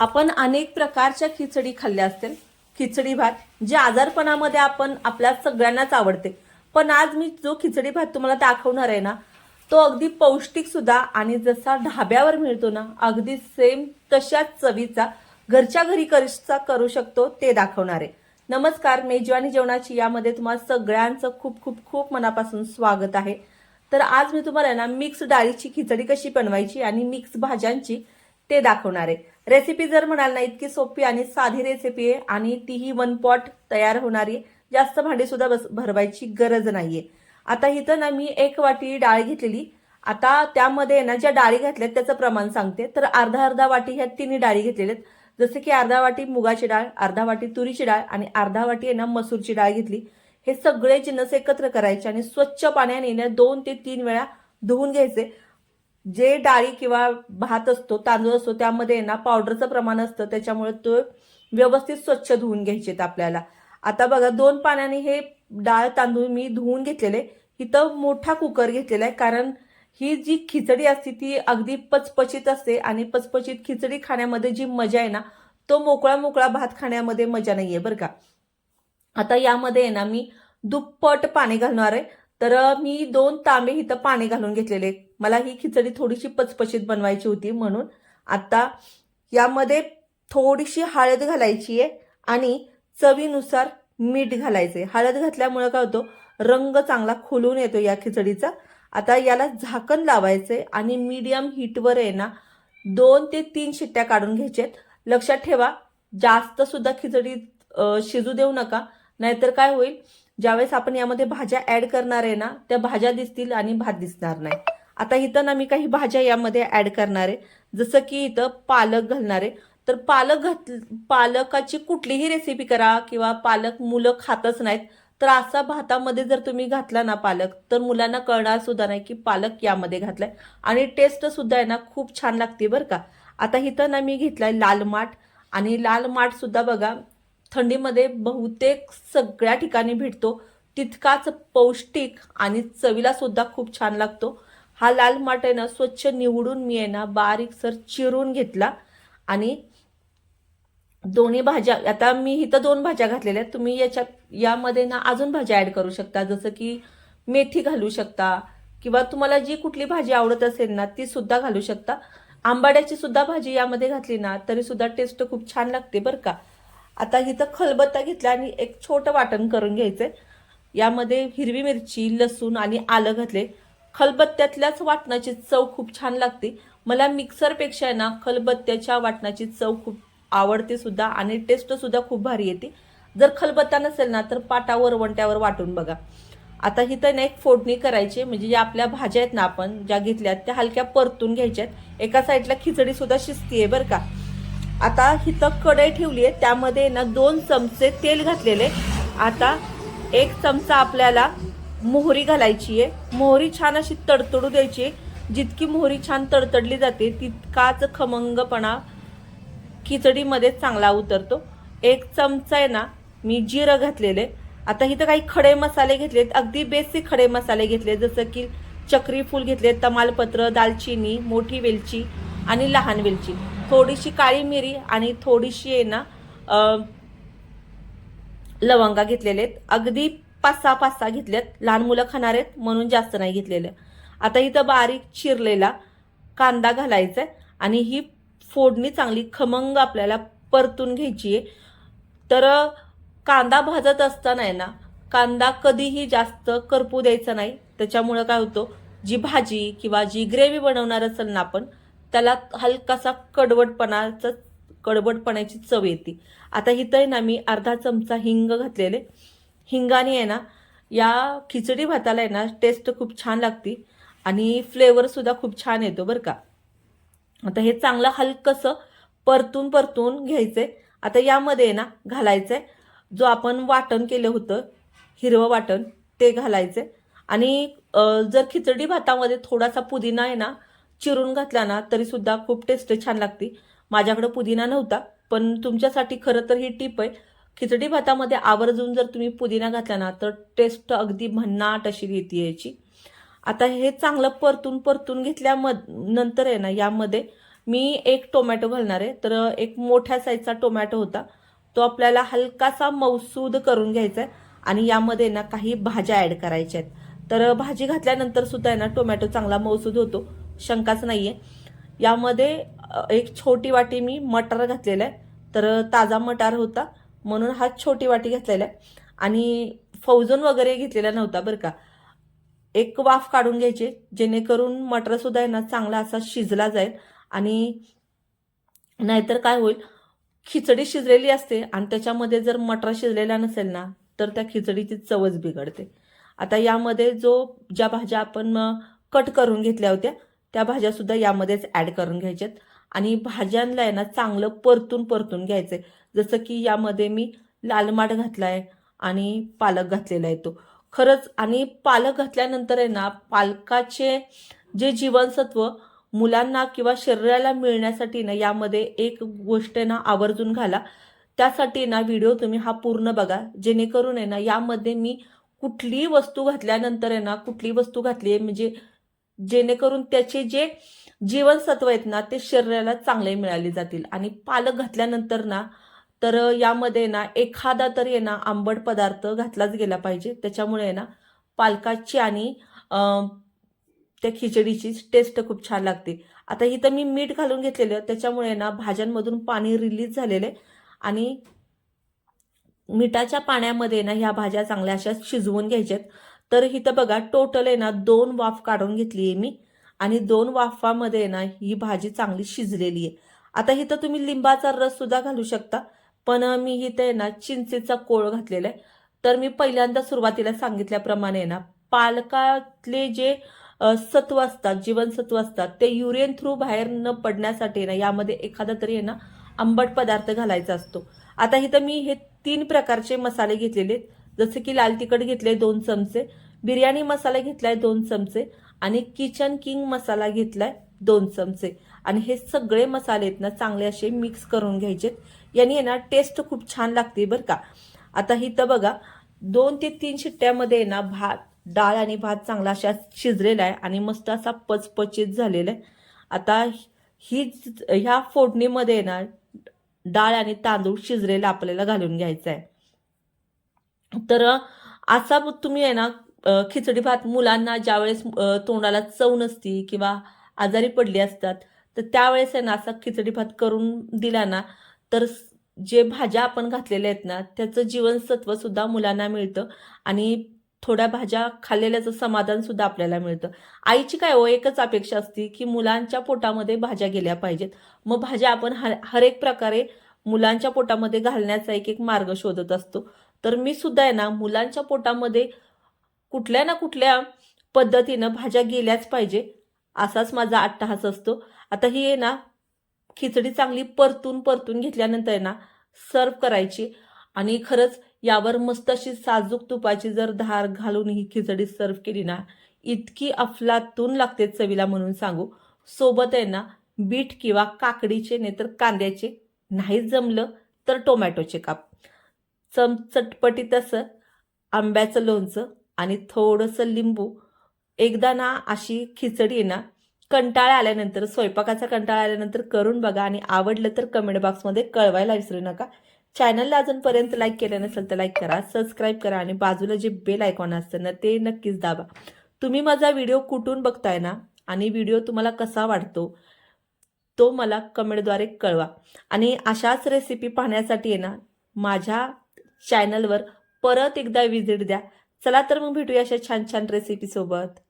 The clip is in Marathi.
आपण अनेक प्रकारच्या खिचडी खाल्ल्या असतील. खिचडी भात जे आजारपणामध्ये आपण आपल्या सगळ्यांनाच आवडते. पण आज मी जो खिचडी भात तुम्हाला दाखवणार आहे ना तो अगदी पौष्टिक सुद्धा आणि जसा ढाब्यावर मिळतो ना अगदी सेम तशाच चवीचा घरच्या घरी कसा करू शकतो ते दाखवणार आहे. नमस्कार मेजवानी जेवणाची यामध्ये तुम्हाला सगळ्यांचं खूप खूप खूप मनापासून स्वागत आहे. तर आज मी तुम्हाला ना मिक्स डाळीची खिचडी कशी बनवायची आणि मिक्स भाज्यांची ते दाखवणार. आहे रेसिपी जर म्हणाल ना इतकी सोपी आणि साधी रेसिपी आहे आणि तीही वन पॉट तयार होणारी जास्त भांडी सुद्धा बस भरवायची गरज नाहीये. आता इथं ना मी एक वाटी डाळ घेतलेली. आता त्यामध्ये ना ज्या डाळी घातल्यात त्याचं प्रमाण सांगते. तर अर्धा अर्धा वाटी ह्या तिन्ही डाळी घेतलेल्या आहेत जसं की अर्धा वाटी मुगाची डाळ अर्धा वाटी तुरीची डाळ आणि अर्धा वाटी आहे ना मसूरची डाळ घेतली. हे सगळे जिन्नस एकत्र करायचे आणि स्वच्छ पाण्याने ना दोन ते तीन वेळा धुवून घ्यायचे. जे डाळी किंवा भात असतो तांदूळ असतो त्यामध्ये ना पावडरचं प्रमाण असतं त्याच्यामुळे तो व्यवस्थित स्वच्छ धुवून घ्यायचे आहेत आपल्याला. आता बघा दोन पाण्याने हे डाळ तांदूळ मी धुवून घेतलेले. इथं मोठा कुकर घेतलेला आहे कारण ही जी खिचडी असते ती अगदी पचपचित असते आणि पचपचित खिचडी खाण्यामध्ये जी मजा आहे ना तो मोकळा मोकळा भात खाण्यामध्ये मजा नाहीये बरं का. आता यामध्ये आहे ना मी दुप्पट पाणी घालणार आहे. तर मी दोन तांबे इथं पाणी घालून घेतलेले. मला ही खिचडी थोडीशी पचपचीत बनवायची होती म्हणून. आता यामध्ये थोडीशी हळद घालायची आहे आणि चवीनुसार मीठ घालायचे हळद घातल्यामुळं काय होतो? रंग चांगला खुलून येतो या खिचडीचा. आता याला झाकण लावायचंय आणि मीडियम हीटवर आहे ना दोन ते तीन शिट्ट्या काढून घ्यायच्यात. लक्षात ठेवा जास्त सुद्धा खिचडी शिजू देऊ नका नाहीतर काय होईल? ज्यावेळेस आपण यामध्ये भाज्या ऍड करणार आहे ना त्या भाज्या दिसतील आणि भात दिसणार नाही. आता इथं ना मी काही भाज्या यामध्ये ऍड करणार आहे. जसं की इथं पालक घालणार आहे. तर पालक घात पालकाची कुठलीही रेसिपी करा किंवा पालक मुलं खातच नाहीत तर असा भातामध्ये जर तुम्ही घातला ना पालक तर मुलांना कळणार सुद्धा नाही की पालक यामध्ये घातलाय. आणि टेस्ट सुद्धा आहे ना खूप छान लागते बरं का. आता इथं ना मी घेतलाय लाल माठ. आणि लाल माठ सुद्धा बघा थंडीमध्ये बहुतेक सगळ्या ठिकाणी भेटतो. तितकाच पौष्टिक आणि चवीला सुद्धा खूप छान लागतो. हा लाल माठ आहे ना स्वच्छ निवडून मी आहे ना बारीक सर चिरून घेतला. आणि दोन्ही भाज्या आता मी इथं दोन भाज्या घातलेल्या आहेत. तुम्ही याच्या यामध्ये ना अजून भाज्या ॲड करू शकता. जसं की मेथी घालू शकता किंवा तुम्हाला जी कुठली भाजी आवडत असेल ना ती सुद्धा घालू शकता. आंबाड्याची सुद्धा भाजी यामध्ये घातली ना तरी सुद्धा टेस्ट खूप छान लागते बरं का. आता इथं खलबत्ता घेतला आणि एक छोटं वाटण करून घ्यायचंय. यामध्ये हिरवी मिरची लसूण आणि आलं घातले खलबत्त्यातल्याच वाटणाची चव खूप छान लागते. मला मिक्सरपेक्षा आहे ना खलबत्त्याच्या वाटणाची चव खूप आवडते सुद्धा आणि टेस्टसुद्धा खूप भारी येते. जर खलबत्ता नसेल ना तर पाटावर वंट्यावर वाटून बघा. आता हिथं ना एक फोडणी करायची म्हणजे ज्या आपल्या भाज्या आहेत ना आपण ज्या घेतल्यात त्या हलक्या परतून घ्यायच्यात. एका साईडला खिचडीसुद्धा शिजतीये बरं का. आता हिथं कढई ठेवली आहे. त्यामध्ये ना दोन चमचे तेल घातलेले. आता एक चमचा आपल्याला मोहरी घालायची आहे. मोहरी छान अशी तडतडू द्यायची आहे. जितकी मोहरी छान तडतडली जाते तितकाच खमंगपणा खिचडीमध्ये चांगला उतरतो. एक चमचा आहे ना मी जिरं घातलेले आता इथं काही खडे मसाले घेतलेत. अगदी बेसिक खडे मसाले घेतले जसं की चक्री फूल घेतले तमालपत्र दालचिनी मोठी वेलची आणि लहान वेलची. थोडीशी काळी मिरी आणि थोडीशी आहे ना लवंगा घेतलेले आहेत. अगदी पाच सहा पाच सहा घेतलेत. लहान मुलं खाणार आहेत म्हणून जास्त नाही घेतलेलं. आता इथं बारीक चिरलेला कांदा घालायचा आहे आणि ही फोडणी चांगली खमंग आपल्याला परतून घ्यायची आहे. तर कांदा भाजत असताना आहे ना कांदा कधीही जास्त करपू द्यायचा नाही. त्याच्यामुळं काय होतं जी भाजी किंवा जी ग्रेव्ही बनवणार असेल ना आपण त्याला हलकासा कडवटपणाचा कडवटपणाची चव येते. आता इथं आहे ना मी अर्धा चमचा हिंग घातलेले. हिंगाने आहे ना या खिचडी भाताला आहे ना टेस्ट खूप छान लागते. आणि फ्लेवरसुद्धा खूप छान येतो बरं का. आता हे चांगलं हलकंसं परतून परतून घ्यायचंय. आता यामध्ये आहे ना आहे जो आपण वाटण केलं होतं हिरवं वाटण ते घालायचं आणि जर खिचडी भातामध्ये थोडासा पुदिना आहे ना चिरून घातला ना तरी सुद्धा खूप टेस्ट छान लागते. माझ्याकडे पुदिना नव्हता पण तुमच्यासाठी खरं तर ही टिप आहे. खिचडी भातामध्ये आवर्जून जर तुम्ही पुदिना घातला ना तर टेस्ट अगदी भन्नाट अशी येते याची. आता हे चांगलं परतून परतून घेतल्या नंतर आहे ना यामध्ये मी एक टोमॅटो घालणार आहे. तर एक मोठ्या साईजचा टोमॅटो होता. तो आपल्याला हलकासा मौसूद करून घ्यायचा आहे आणि यामध्ये ना काही भाज्या ॲड करायच्या आहेत. तर भाजी घातल्यानंतर सुद्धा आहे ना टोमॅटो चांगला मौसूद होतो. शंकाच नाही आहे यामध्ये एक छोटी वाटी मी मटार घातलेला आहे. तर ताजा मटार होता. म्हणून हा छोटी वाटी घातलेला आहे. आणि फौजन वगैरे घेतलेला नव्हता बरं का. एक वाफ काढून घ्यायचे जेणेकरून मटरसुद्धा आहे ना चांगला असा शिजला जाईल. आणि नाहीतर काय होईल खिचडी शिजलेली असते आणि त्याच्यामध्ये जर मटर शिजलेला नसेल ना तर त्या खिचडीची चवच बिघडते. आता यामध्ये जो ज्या भाज्या आपण कट करून घेतल्या होत्या त्या भाज्यासुद्धा यामध्येच ॲड करून घ्यायच्यात. आणि भाज्यांना आहे ना चांगलं परतून परतून घ्यायचं आहे जसं की यामध्ये मी लाल माठ आहे आणि पालक घातलेला आहे तो. खरंच आणि पालक घातल्यानंतर आहे ना पालकाचे जे जीवनसत्व मुलांना किंवा शरीराला मिळण्यासाठी ना यामध्ये एक गोष्ट आहे ना आवर्जून घाला. त्यासाठी ना व्हिडिओ तुम्ही हा पूर्ण बघा. जेणेकरून आहे ना यामध्ये मी कुठलीही वस्तू घातल्यानंतर आहे ना कुठली वस्तू घातली आहे म्हणजे जेणेकरून त्याचे जे जीवनसत्व आहेत ना ते शरीराला चांगले मिळाले जातील. आणि पालक घातल्यानंतर ना तर यामध्ये ना एखादा तरी आहे ना आंबट पदार्थ घातलाच गेला पाहिजे. त्याच्यामुळे आहे ना पालकाची आणि त्या खिचडीची टेस्ट खूप छान लागते. आता इथं मी मीठ घालून घेतलेलं त्याच्यामुळे ना भाज्यांमधून पाणी रिलीज झालेलं आहे. आणि मिठाच्या पाण्यामध्ये ना ह्या भाज्या चांगल्या अशा शिजवून घ्यायच्यात. तर इथं बघा टोटल आहे ना दोन वाफ काढून घेतली आहे मी. आणि दोन वाफामध्ये ना ही भाजी चांगली शिजलेली आहे. आता इथं तुम्ही लिंबाचा रस सुद्धा घालू शकता पण मी इथं आहे ना चिंचेचा कोळ घातलेला आहे. तर मी पहिल्यांदा सुरुवातीला सांगितल्याप्रमाणे ना पालकातले जे सत्व असतात जीवनसत्व असतात ते युरियन थ्रू बाहेर न पडण्यासाठी ना यामध्ये एखादा तरी आहे ना आंबट पदार्थ घालायचा असतो. आता इथं मी हे तीन प्रकारचे मसाले घेतलेले आहेत. जसे की लाल तिखट घेतले दोन चमचे बिर्याणी मसाला घेतलाय दोन चमचे आणि किचन किंग मसाला घेतलाय दोन चमचे. आणि हे सगळे मसाले आहेत ना चांगले असे मिक्स करून घ्यायचेत. यांनी आहे ना टेस्ट खूप छान लागते बरं का. आता इथं बघा दोन ते तीन शिट्ट्यामध्ये आहे ना भात डाळ आणि भात चांगला अशा शिजलेला आहे आणि मस्त असा पचपचित झालेला आहे. आता ही ह्या फोडणीमध्ये आहे ना डाळ आणि तांदूळ शिजलेला आपल्याला घालून घ्यायचा आहे. तर असा तुम्ही आहे ना खिचडी भात मुलांना ज्यावेळेस तोंडाला चव नसती किंवा आजारी पडली असतात तर त्यावेळेस आहे ना असा खिचडी भात करून दिला ना तर जे भाज्या आपण घातलेल्या आहेत ना त्याचं जीवनसत्व सुद्धा मुलांना मिळतं आणि थोड्या भाज्या खाल्लेल्याचं समाधान सुद्धा आपल्याला मिळतं. आईची काय हो एकच अपेक्षा असते की मुलांच्या पोटामध्ये भाज्या गेल्या पाहिजेत. मग भाज्या आपण हर हर एक प्रकारे मुलांच्या पोटामध्ये घालण्याचा एक एक मार्ग शोधत असतो. तर मी सुद्धा आहे ना मुलांच्या पोटामध्ये कुठल्या ना कुठल्या पद्धतीनं भाज्या गेल्याच पाहिजे असाच माझा अट्टहास असतो. आता ही आहे ना खिचडी चांगली परतून परतून घेतल्यानंतर आहे ना सर्व करायची आणि खरंच यावर मस्त अशी साजूक तुपाची जर धार घालून ही खिचडी सर्व केली ना इतकी अफलातून लागते चवीला म्हणून सांगू. सोबत आहे ना बीट किंवा काकडीचे नाहीतर कांद्याचे नाहीच जमलं तर टोमॅटोचे काप. चम चटपटीत असं आंब्याचं लोणचं आणि थोडंसं लिंबू. एकदा ना अशी खिचडी आहे ना कंटाळा आल्यानंतर स्वयंपाकाचा कंटाळा आल्यानंतर करून बघा आणि आवडलं तर कमेंट बॉक्समध्ये कळवायला विसरू नका. चॅनलला अजूनपर्यंत लाईक केलं नसेल तर लाईक करा सबस्क्राईब करा आणि बाजूला जे बेल आयकॉन असतं ना ते नक्कीच दाबा. तुम्ही माझा व्हिडिओ कुठून बघताय ना आणि व्हिडिओ तुम्हाला कसा वाटतो तो मला कमेंटद्वारे कळवा. आणि अशाच रेसिपी पाहण्यासाठी आहे ना माझ्या चॅनलवर परत एकदा विजिट द्या. चला तर मग भेटूया अशा छान छान रेसिपीसोबत